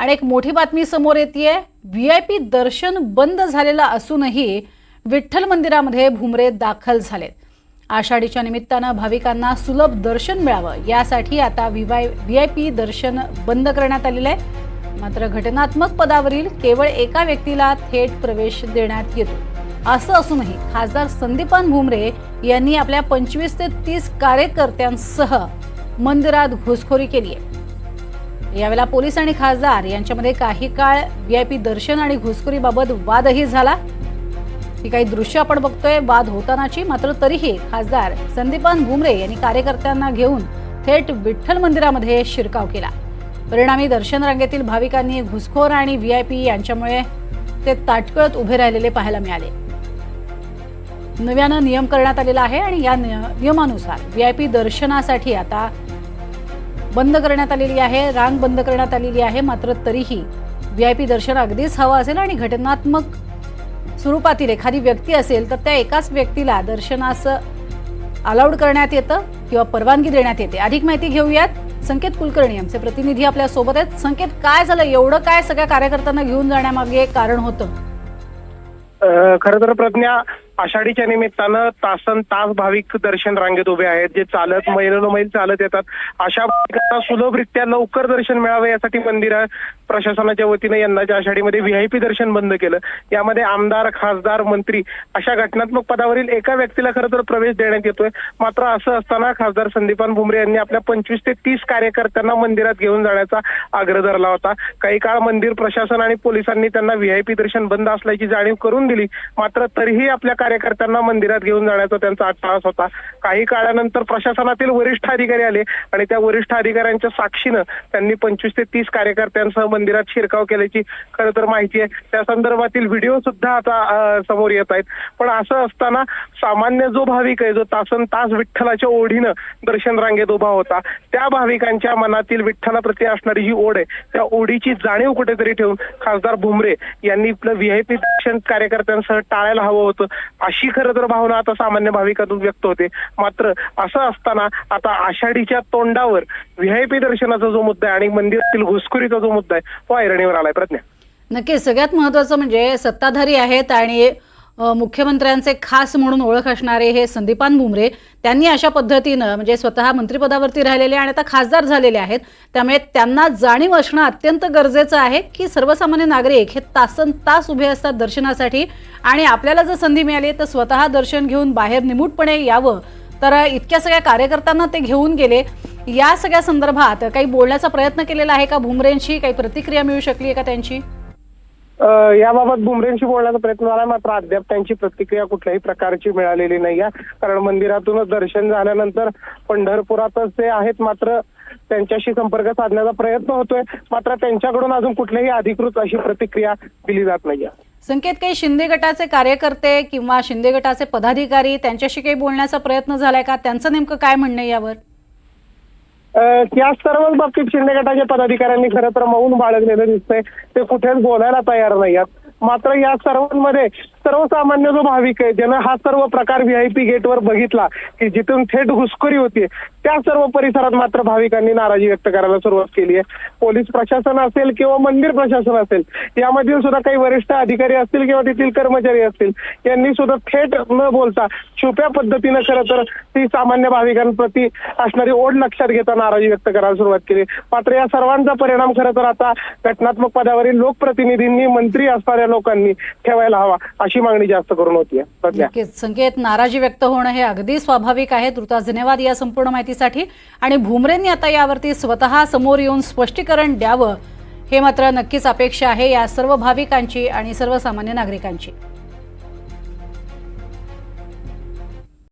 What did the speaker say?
आणि एक मोठी बातमी समोर येते व्ही आय पी दर्शन बंद झालेलं असूनही विठ्ठल मंदिरामध्ये भुमरे दाखल झालेत. आषाढीच्या निमित्तानं भाविकांना सुलभ दर्शन मिळावं यासाठी आता व्ही आय पी दर्शन बंद करण्यात आलेलं आहे मात्र घटनात्मक पदावरील केवळ एका व्यक्तीला थेट प्रवेश देण्यात येतो. असं असूनही खासदार संदीपान भुमरे यांनी आपल्या पंचवीस ते तीस कार्यकर्त्यांसह मंदिरात घुसखोरी केली आहे यावेळेला पोलीस आणि खासदार यांच्यामध्ये काही काळ व्हीआयपी दर्शन आणि घुसखोरीबाबत वादही झाला. ही काही दृश्य आपण बघतोय वाद होतानाची मात्र तरीही खासदार संदीपान भुमरे यांनी कार्यकर्त्यांना घेऊन थेट विठ्ठल मंदिरामध्ये शिरकाव केला. परिणामी दर्शन रांगेतील भाविकांनी घुसखोर आणि व्हीआयपी यांच्यामुळे ते ताटकळत उभे राहिलेले पाहायला मिळाले. नव्यानं नियम करण्यात आलेला आहे आणि या नियमानुसार व्हीआयपी दर्शनासाठी आता बंद करण्यात आलेली आहे रांग बंद करण्यात आलेली आहे मात्र तरीही व्ही आय पी दर्शन अगदीच हवं असेल आणि घटनात्मक स्वरूपातील एखादी व्यक्ती असेल तर त्या एकाच व्यक्तीला दर्शनास अलाउड करण्यात येतं किंवा परवानगी देण्यात येते. अधिक माहिती घेऊयात. संकेत कुलकर्णी आमचे प्रतिनिधी आपल्यासोबत आहेत. संकेत काय झालं? एवढं काय सगळ्या कार्यकर्त्यांना घेऊन जाण्यामागे कारण होतं? खर तर प्रज्ञा आषाढीच्या निमित्तानं तासन तास भाविक दर्शन रांगेत उभे आहेत. जे चालत मैल चालत येतात. अशा भाविकांना सुलभरित्या लवकर दर्शन मिळावे यासाठी मंदिर प्रशासनाच्या वतीनं यंदाच्या आषाढीमध्ये व्हीआयपी दर्शन बंद केलं. यामध्ये आमदार खासदार मंत्री अशा घटनात्मक पदावरील एका व्यक्तीला खरं तर प्रवेश देण्यात येतोय. मात्र असं असताना खासदार संदीपान भुमरे यांनी आपल्या पंचवीस ते तीस कार्यकर्त्यांना मंदिरात घेऊन जाण्याचा आग्रह धरला होता. काही काळ मंदिर प्रशासन आणि पोलिसांनी त्यांना व्हीआयपी दर्शन बंद असल्याची जाणीव करून दिली. मात्र तरीही आपल्या कार्यकर्त्यांना मंदिरात घेऊन जाण्याचा त्यांचा अट्टाहास होता. काही काळानंतर प्रशासनातील वरिष्ठ अधिकारी आले आणि त्या वरिष्ठ अधिकाऱ्यांच्या साक्षीनं त्यांनी पंचवीस ते तीस कार्यकर्त्यांसह मंदिरात शिरकाव केल्याची खरं तर माहिती आहे. त्या संदर्भातील व्हिडिओ सुद्धा आता समोर येत आहेत. पण असं असताना सामान्य जो भाविक आहे जो तासन तास विठ्ठलाच्या ओढीनं दर्शन रांगेत उभा होता त्या भाविकांच्या मनातील विठ्ठलाप्रती असणारी जी ओढ आहे त्या ओढीची जाणीव कुठेतरी ठेवून खासदार भुमरे यांनी आपलं व्हीआयपी दर्शन कार्यकर्त्यांसह टाळायला हवं होतं अशी खरं तर भावना आता सामान्य भाविकातून व्यक्त होते. मात्र असं असताना आता आषाढीच्या तोंडावर व्हीआयपी दर्शनाचा जो मुद्दा आहे आणि मंदिरातील घुसखोरीचा जो मुद्दा आहे तो ऐरणीवर आलाय प्रज्ञा. नक्कीच सगळ्यात महत्वाचं म्हणजे सत्ताधारी आहेत आणि मुख्यमंत्र्यांचे खास म्हणून ओळख असणारे हे संदीपान भुमरे त्यांनी अशा पद्धतीनं म्हणजे स्वतः मंत्रिपदावरती राहिलेले आणि आता खासदार झालेले आहेत. त्यामुळे त्यांना जाणीव असणं अत्यंत गरजेचं आहे की सर्वसामान्य नागरिक हे तासन तास उभे असतात दर्शनासाठी आणि आपल्याला जर संधी मिळाली तर स्वतः दर्शन घेऊन बाहेर निमूटपणे यावं. तर इतक्या सगळ्या कार्यकर्त्यांना ते घेऊन गेले. या सगळ्या संदर्भात काही बोलण्याचा प्रयत्न केलेला आहे का? भुमरेंशी काही प्रतिक्रिया मिळू शकली आहे का त्यांची? याबाबत बुमरेंशी बोलण्याचा प्रयत्न झाला. मात्र अद्याप त्यांची प्रतिक्रिया कुठल्याही प्रकारची मिळालेली नाही आहे कारण मंदिरातूनच दर्शन झाल्यानंतर पंढरपुरातच ते आहेत. मात्र त्यांच्याशी संपर्क साधण्याचा प्रयत्न होतोय. मात्र त्यांच्याकडून अजून कुठलीही अधिकृत अशी प्रतिक्रिया दिली जात नाहीये. संकेत काही शिंदे गटाचे कार्यकर्ते किंवा शिंदे गटाचे पदाधिकारी त्यांच्याशी काही बोलण्याचा प्रयत्न झालाय का? त्यांचं नेमकं काय म्हणणं यावर? या सर्वच बाबतीत शिंदे गटाच्या पदाधिकाऱ्यांनी खरं तर मौन बाळगलेलं दिसतंय. ते कुठेच बोलायला तयार नाही आहेत मात्र या सर्वांमध्ये सर्वसामान्य जो भाविक आहे ज्यानं हा सर्व प्रकार व्हीआयपी गेटवर बघितला की जिथून थेट घुसखोरी होती त्या सर्व परिसरात मात्र भाविकांनी नाराजी व्यक्त करायला सुरुवात केली आहे. पोलीस प्रशासन असेल किंवा मंदिर प्रशासन असेल यामधील सुद्धा काही वरिष्ठ अधिकारी असतील किंवा तेथील कर्मचारी असतील यांनी सुद्धा थेट न बोलता छुप्या पद्धतीनं खरं तर ती सामान्य भाविकांप्रती असणारी ओढ लक्षात घेता नाराजी व्यक्त करायला सुरुवात केली. मात्र या सर्वांचा परिणाम खरं तर आता घटनात्मक पदावरील लोकप्रतिनिधींनी मंत्री असणाऱ्या लोकांनी ठेवायला हवा अशी मागणी जास्त करून होती सध्या. संकेत नाराजी व्यक्त होणं हे अगदी स्वाभाविक आहे. तृता धन्यवाद या संपूर्ण माहितीसाठी. आणि भुमरेंनी आता यावरती स्वतः समोर येऊन स्पष्टीकरण द्यावं हे मात्र नक्कीच अपेक्षा आहे या सर्व भाविकांची आणि सर्वसामान्य नागरिकांची.